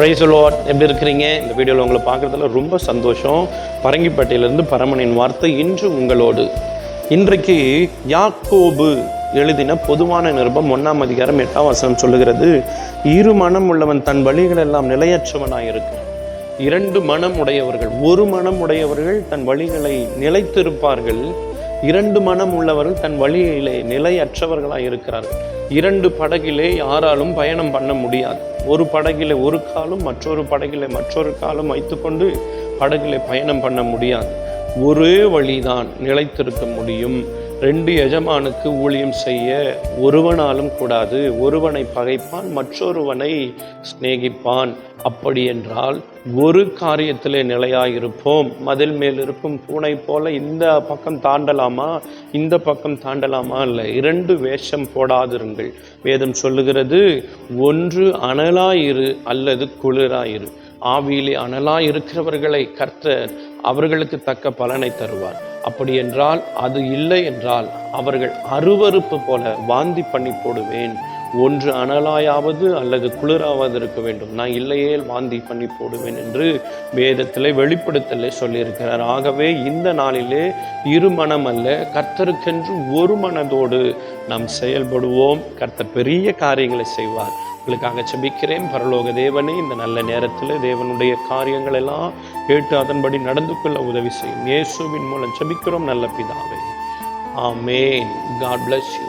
Price Lord எப்படி இருக்கிறீங்க? இந்த வீடியோவில் உங்களை பார்க்குறதுல ரொம்ப சந்தோஷம். பரங்கிப்பட்டியிலேருந்து பரமனின் வார்த்தை இன்று உங்களோடு. இன்றைக்கு யாக்கோபு எழுதின பொதுவான நிருபம் ஒன்றாம் அதிகாரம் எட்டாம் வசனம் சொல்லுகிறது இரு மனம் உள்ளவன் தன் வழிகள் எல்லாம் நிலையற்றவனாக இருக்கும் இரண்டு மனம் உடையவர்கள் ஒரு மனம் உடையவர்கள் தன் வழிகளை நிலைத்திருப்பார்கள். இரண்டு மனம் உள்ளவர்கள் தன் வழியிலே நிலையற்றவர்களாக இருக்கிறார்கள். இரண்டு படகிலே யாராலும் பயணம் பண்ண முடியாது. ஒரு படகிலே ஒரு காலும் மற்றொரு படகிலே மற்றொரு காலும் வைத்துக்கொண்டு படகிலே பயணம் பண்ண முடியாது. ஒரே வழிதான் நிலைத்திருக்க முடியும். ரெண்டு எஜமானுக்கு ஊழியம் செய்ய ஒருவனாலும் கூடாது. ஒருவனை பகைப்பான் மற்றொருவனை சிநேகிப்பான். அப்படி என்றால் ஒரு காரியத்திலே நிலையாயிருப்போம். மதில் மேல் இருக்கும் பூனை போல இந்த பக்கம் தாண்டலாமா? இந்த பக்கம் தாண்டலாமா இல்லை இரண்டு வேஷம் போடாதிருங்கள். வேதம் சொல்லுகிறது ஒன்று அனலாயிரு அல்லது குளிராயிரு. ஆவியிலே அனலாய் இருக்கிறவர்களை கர்த்தர் அவர்களுக்கு தக்க பலனை தருவார். அப்படி என்றால் அது இல்லை என்றால் அவர்கள் அருவருப்பு போல வாந்தி பண்ணி போடுவேன். ஒன்று அனலாயாவது அல்லது குளிராவது இருக்க வேண்டும். நான் இல்லையே வாந்தி பண்ணி போடுவேன் என்று வேதத்திலே வெளிப்படுத்தலே சொல்லியிருக்கிறார். ஆகவே இந்த நாளிலே இரு மனம் அல்ல கர்த்தருக்கென்று ஒரு மனதோடு நாம் செயல்படுவோம். கர்த்தர் பெரிய காரியங்களை செய்வார். உங்களுக்காக செபிக்கிறேன். பரலோக தேவனே இந்த நல்ல நேரத்தில் தேவனுடைய காரியங்கள் எல்லாம் கேட்டு அதன்படி நடந்து கொள்ள உதவி செய்யும். இயேசுவின் மூலம் செபிக்கிறோம் நல்ல பிதாவே. ஆமேன். God bless you